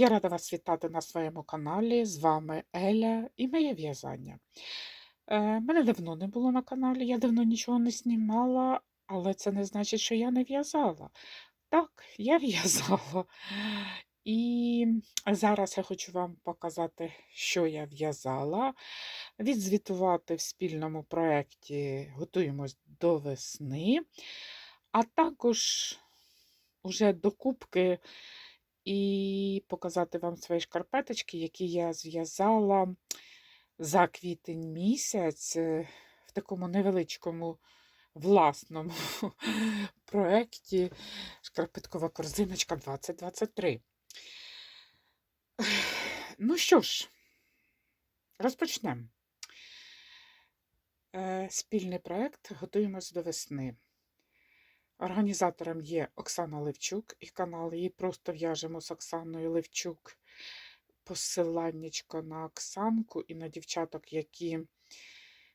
Я рада вас вітати на своєму каналі. З вами Еля і моє в'язання. Е, мене давно не було на каналі, я давно нічого не знімала, але це не значить, що я не в'язала. Так, я в'язала. І зараз я хочу вам показати, що я в'язала, відзвітувати в спільному проєкті Готуємось до весни, а також уже докупки і показати вам свої шкарпеточки, які я зв'язала за квітень місяць е, в такому невеличкому власному проєкті Шкарпеткова корзиночка 2023. Ну що ж, розпочнемо. Е, Спільний проєкт готуємось до весни. Організатором є Оксана Левчук і канал її просто в'яжемо з Оксаною Левчук. Посиланнячко на Оксанку і на дівчаток, які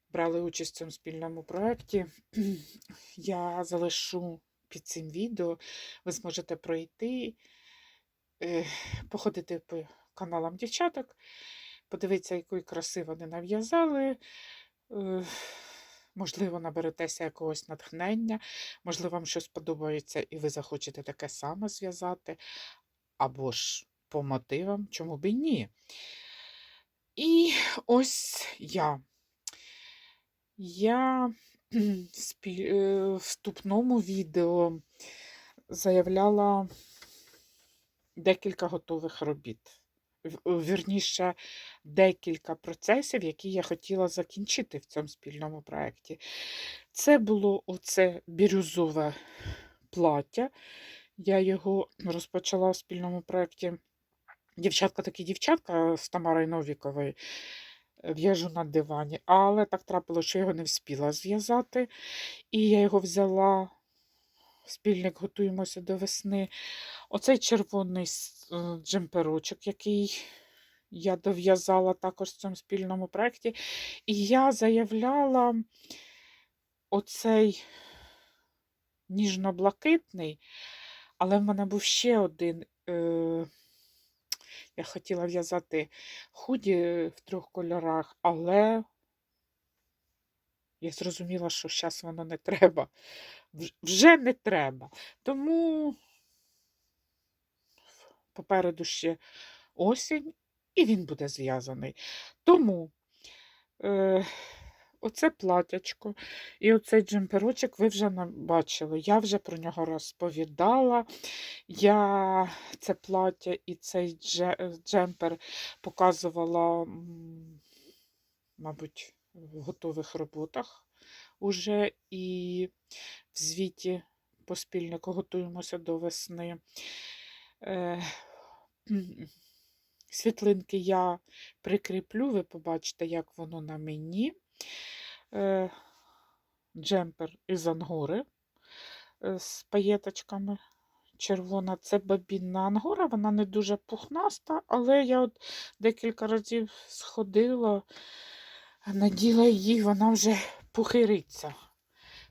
брали участь в цьому спільному проєкті. Я залишу під цим відео. Ви зможете пройти, е, походити по каналам дівчаток, подивитися, якої краси вони нав'язали. Можливо, наберетеся якогось натхнення, можливо, вам щось подобається, і ви захочете таке саме зв'язати, або ж по мотивам, чому б і ні. І ось я. Я е, в вступному відео заявляла декілька готових робіт. Вірніше, декілька процесів, які я хотіла закінчити в цьому спільному проєкті. Це було оце бірюзове плаття. Я його розпочала в спільному проєкті. Дівчатка такі дівчатка з Тамарою Новіковою в'яжу на дивані, але так трапилося, що його не встигла зв'язати. І я його взяла. Спільник готуємося до весни. Оцей червоний е, джемперочок, який я дов'язала також в цьому спільному проєкті. І я заявляла оцей ніжно-блакитний, але в мене був ще один. Е, я хотіла в'язати худі в трьох кольорах, але я зрозуміла, що зараз воно не треба. Вже не треба. Тому попереду ще осінь, і він буде зв'язаний. Тому е, оце платячко і оцей джемперочок ви вже бачили. Я вже про нього розповідала. Я це плаття і цей е, джемпер показувала, мабуть, в готових роботах уже і в звіті по спільнику готуємося до весни. Світлинки я прикріплю, ви побачите, як воно на мені. Е, Джемпер із ангори е, з паєточками. Червона це бабінна ангора, вона не дуже пухнаста, але я от декілька разів сходила, наділа її, вона вже пухириться.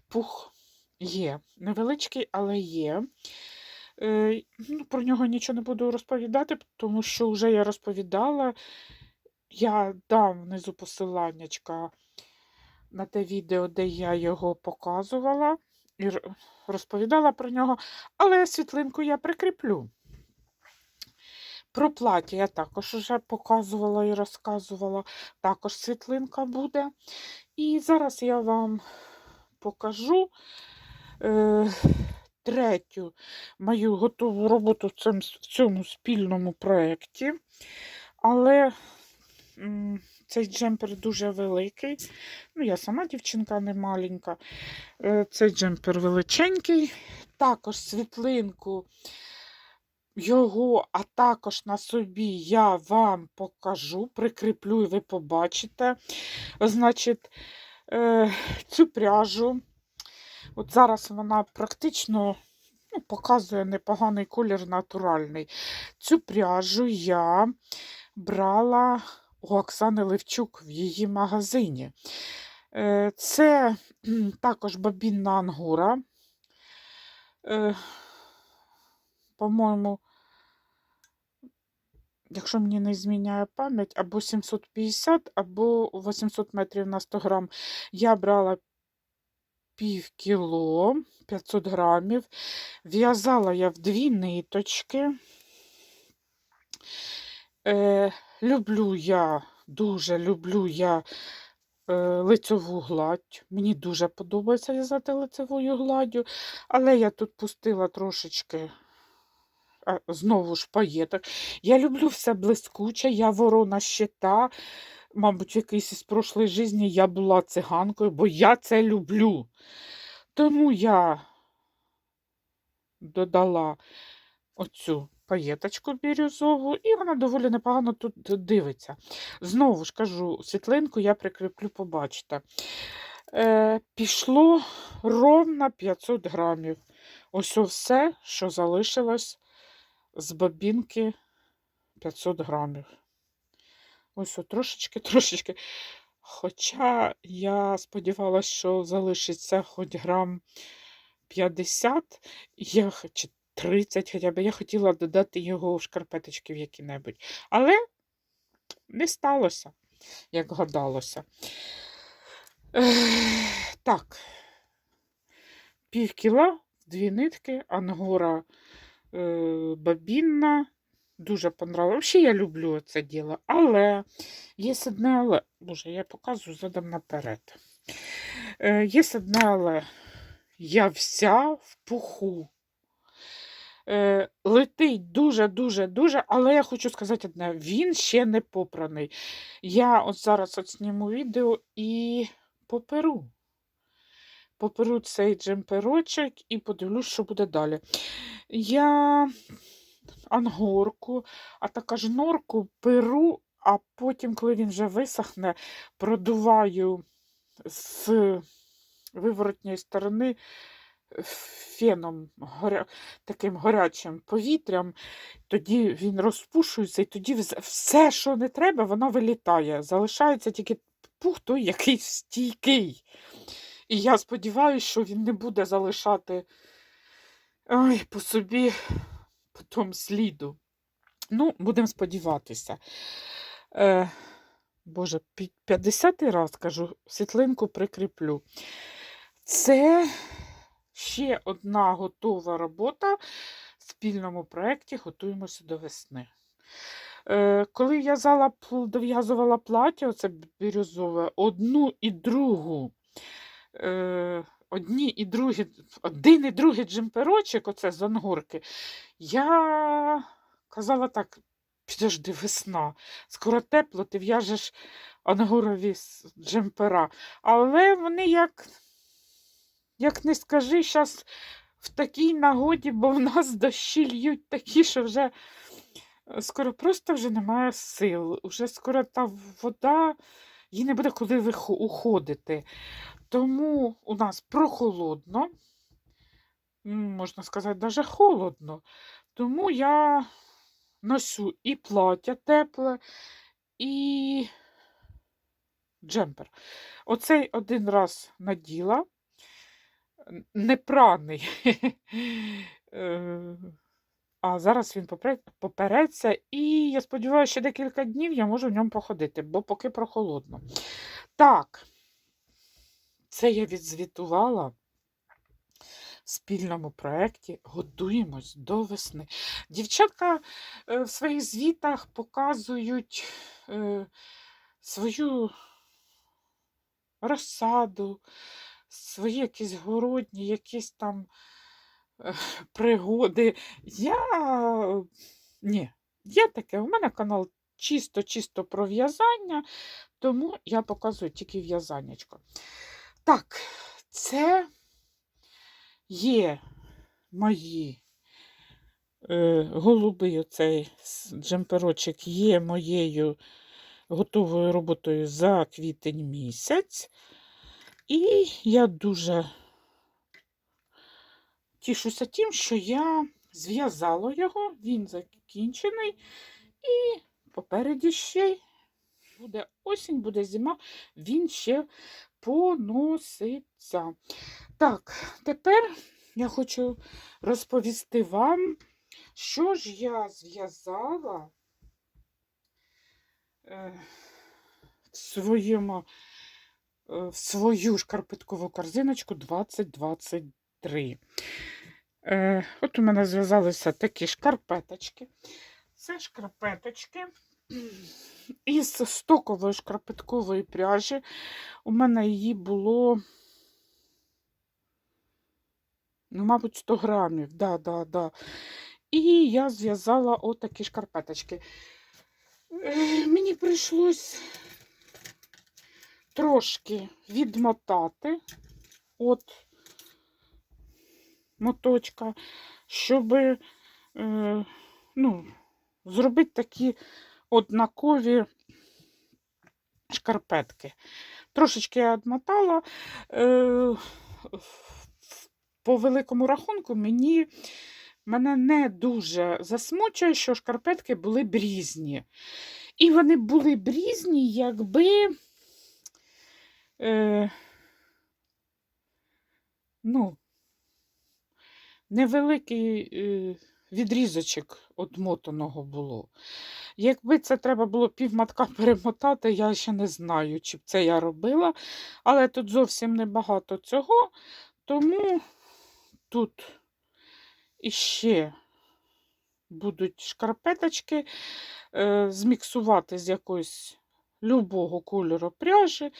Пух є. Невеличкий, але є. Е, ну, про нього нічого не буду розповідати, тому що вже я розповідала. Я дам внизу посиланнячка на те відео, де я його показувала і розповідала про нього, але світлинку я прикріплю. Про плаття я також вже показувала і розказувала. Також світлинка буде. І зараз я вам покажу е, третю мою готову роботу в цьому, спільному проєкті. Але цей джемпер дуже великий. Ну, я сама дівчинка не маленька. Е, Цей джемпер величенький. Також світлинку його, а також на собі я вам покажу, прикріплю, і ви побачите. Значить, е, цю пряжу. От зараз вона практично ну, показує непоганий колір натуральний. Цю пряжу я брала у Оксани Левчук в її магазині. Е, Це також бабінна ангура. Е, По-моєму, якщо мені не зміняє пам'ять, або 750, або 800 метрів на 100 грам. Я брала пів кіло, 500 грамів. В'язала я в дві ниточки. Е, люблю я, дуже люблю я е, лицьову гладь. Мені дуже подобається в'язати лицевою гладдю, але я тут пустила трошечки. а, Знову ж паєток. Я люблю все блискуче, я ворона щита. Мабуть, якийсь із прошлої житті я була циганкою, бо я це люблю. Тому я додала оцю паєточку бірюзову, і вона доволі непогано тут дивиться. Знову ж кажу, світлинку я прикріплю, побачите. Е, пішло ровно 500 грамів. Ось все, що залишилось з бабінки 500 грамів. Ось от трошечки, трошечки. Хоча я сподівалася, що залишиться хоч грам 50, я, чи 30 хоча б. Я хотіла додати його в шкарпеточки в які-небудь. Але не сталося, як гадалося. Ех, так, пів кіла, дві нитки, ангора е, бабінна. Дуже понравилось. Взагалі я люблю це діло. Але є одне але. Боже, я показую задом наперед. Е, є одне але. Я вся в пуху. Е, летить дуже-дуже дуже, але я хочу сказати одне: він ще не попраний. Я от зараз от зніму відео і поперу. Поперу цей джемперочок і подивлюсь, що буде далі. Я ангорку, а також норку перу, а потім, коли він вже висохне, продуваю з виворотньої сторони феном, горя... таким гарячим повітрям, тоді він розпушується, і тоді все, що не треба, воно вилітає. Залишається тільки пух той якийсь стійкий. І я сподіваюся, що він не буде залишати ой, по собі потім сліду. Ну, будемо сподіватися. Е, Боже, 50 раз кажу, світлинку прикріплю. Це ще одна готова робота в спільному проєкті Готуємося до весни. Е, Коли в'язала, дов'язувала плаття, оце бірюзове, одну і другу. Е, Одні і другі, один і другий джемперочок, оце з ангорки, я казала так, підожди, весна, скоро тепло, ти в'яжеш ангорові джемпера. Але вони як як не скажи, зараз в такій нагоді, бо в нас дощі льють такі, що вже е, скоро просто вже немає сил. Уже скоро та вода, їй не буде куди уходити. Тому у нас прохолодно, можна сказати, навіть холодно. Тому я носю і плаття тепле, і джемпер. Оцей один раз наділа, непраний. Е, а зараз він попереться, і я сподіваюся, що декілька днів я можу в ньому походити, бо поки прохолодно. Так, це я відзвітувала в спільному проєкті Готуємось до весни. Дівчатка е, в своїх звітах показують е, свою розсаду, свої якісь городні, якісь там е, пригоди. Я ні, є таке, у мене канал чисто-чисто про в'язання, тому я показую тільки в'язаннячко. Так, це є мої е, голубий оцей джемперочок є моєю готовою роботою за квітень місяць. І я дуже тішуся тим, що я зв'язала його, він закінчений, і попереді ще буде осінь, буде зима, він ще поноситься. Так, тепер я хочу розповісти вам, що ж я зв'язала е, в своєму е, в свою шкарпеткову корзиночку 2023. Е, От у мене зв'язалися такі шкарпеточки. Це шкарпеточки із стокової шкарпеткової пряжі. У мене її було, ну, мабуть, 100 грамів. Да, да, да. І я зв'язала отакі шкарпеточки. Е, Мені прийшлось трошки відмотати от моточка, щоб е, ну, зробити такі однакові шкарпетки. Трошечки я відмотала. Е, по великому рахунку, мені мене не дуже засмучує, що шкарпетки були б різні. І вони були б різні, якби. Е, ну, невеликий е, відрізочок одмотаного було. Якби це треба було півматка перемотати, я ще не знаю, чи б це я робила. Але тут зовсім небагато цього, тому тут іще будуть шкарпеточки, е, зміксувати з якоїсь любого кольору пряжі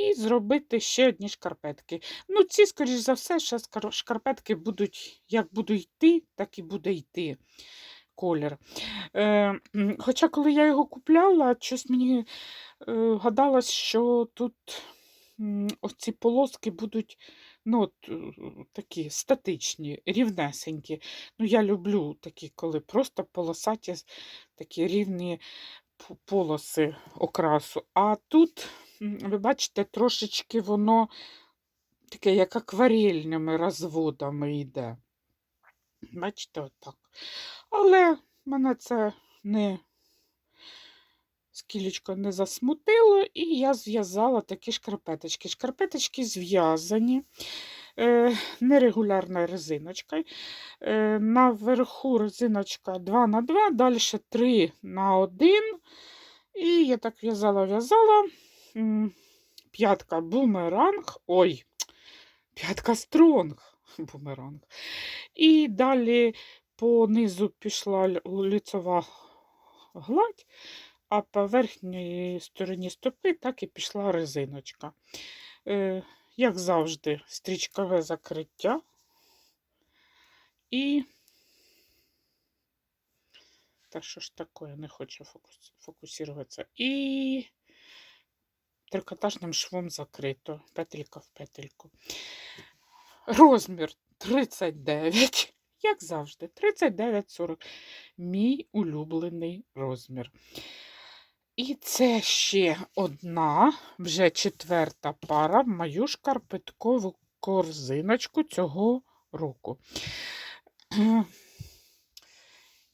і зробити ще одні шкарпетки. Ну, ці, скоріш за все, ще шкарпетки будуть, як буду йти, так і буде йти колір. Е, хоча, коли я його купляла, щось мені е, гадалось, що тут оці полоски будуть ну, от, е, такі статичні, рівнесенькі. Ну, я люблю такі, коли просто полосаті, такі рівні полоси окрасу. А тут, ви бачите, трошечки воно таке, як акварельними розводами йде. Бачите, отак. Але мене це не скілечко не засмутило, і я зв'язала такі шкарпеточки. Шкарпеточки зв'язані е, нерегулярною резиночкою. Е, наверху резиночка 2 на 2, далі 3 на 1. І я так в'язала-в'язала. П'ятка бумеранг. Ой, п'ятка стронг. Бумеранг. І далі по низу пішла л- лицьова гладь, а по верхній стороні стопи так і пішла резиночка. Як завжди, стрічкове закриття. І та що ж таке, не хочу фокус... фокусуватися. І трикотажним швом закрито. Петелька в петельку. Розмір 39. Як завжди, 39-40. Мій улюблений розмір. І це ще одна, вже четверта пара в мою шкарпеткову корзиночку цього року.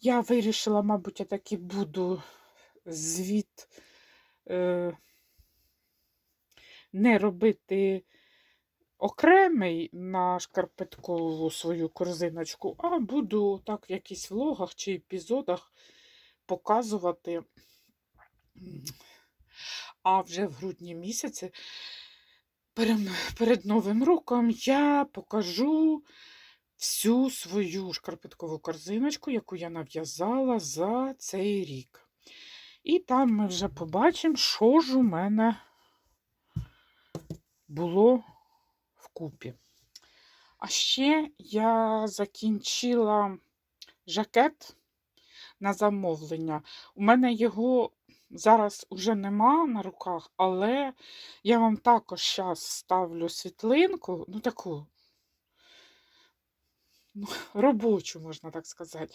Я вирішила, мабуть, я таки буду звіт е, не робити окремий на шкарпеткову свою корзиночку, а буду так в якихось влогах чи епізодах показувати. А вже в грудні місяці перед Новим роком я покажу всю свою шкарпеткову корзиночку, яку я нав'язала за цей рік. І там ми вже побачимо, що ж у мене було вкупі. А ще я закінчила жакет на замовлення. У мене його зараз уже нема на руках, але я вам також зараз ставлю світлинку, ну таку ну, робочу, можна так сказати.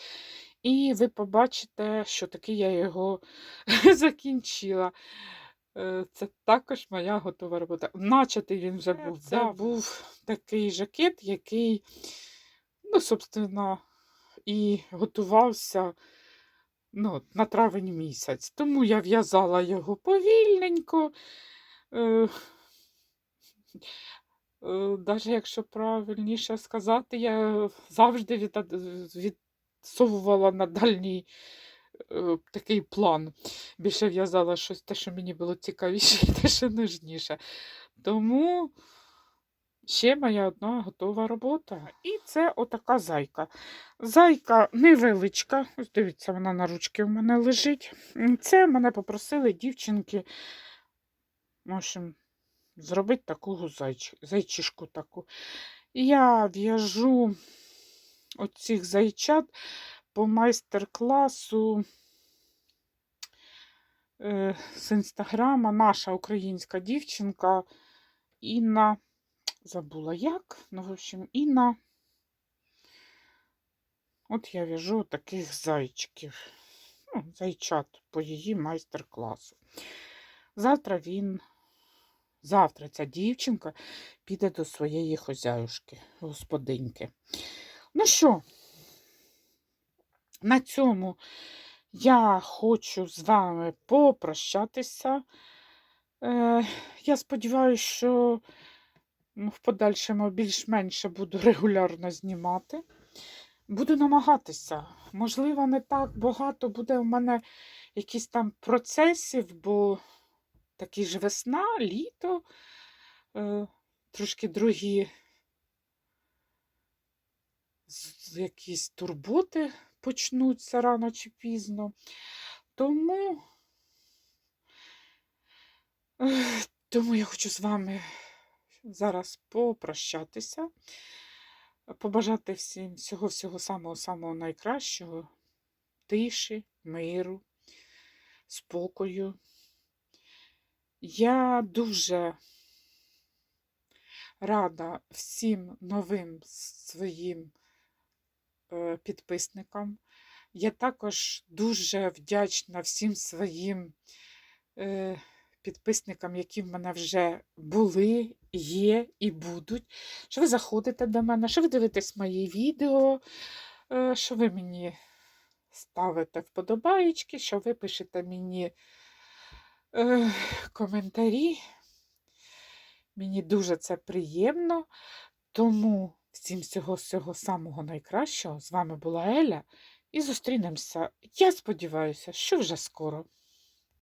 І ви побачите, що таки я його закінчила. Е, Це також моя готова робота. Начатий він вже був. Це був такий жакет, який, ну, собственно, і готувався ну, на травень місяць. Тому я в'язала його повільненько. Е, Навіть якщо правильніше сказати, я завжди від, відсовувала на дальній е, такий план. Більше в'язала щось те, що мені було цікавіше, те, що ніжніше. Тому ще моя одна готова робота. І це отака зайка. Зайка невеличка. Ось дивіться, вона на ручки в мене лежить. Це мене попросили дівчинки. В зробити таку зайч... зайчишку таку. Я в'яжу оцих зайчат по майстер-класу е, з інстаграма. Наша українська дівчинка Інна. Забула як. Ну, в общем, Інна. От я в'яжу таких зайчиків. Ну, зайчат по її майстер-класу. Завтра він, завтра ця дівчинка піде до своєї хозяюшки, господиньки. Ну що, на цьому я хочу з вами попрощатися. Е, я сподіваюся, що в подальшому більш-менше буду регулярно знімати. Буду намагатися. Можливо, не так багато буде в мене якісь там процесів, бо такі ж весна, літо, е, трошки другі якісь турботи почнуться рано чи пізно. Тому, тому я хочу з вами зараз попрощатися, побажати всім всього-всього самого-самого найкращого, тиші, миру, спокою. Я дуже рада всім новим своїм е, підписникам. Я також дуже вдячна всім своїм е, підписникам, які в мене вже були, є і будуть. Що ви заходите до мене, що ви дивитесь мої відео, е, що ви мені ставите вподобаєчки, що ви пишете мені е, коментарі. Мені дуже це приємно. Тому всім всього всього самого найкращого. З вами була Еля. І зустрінемося. Я сподіваюся, що вже скоро.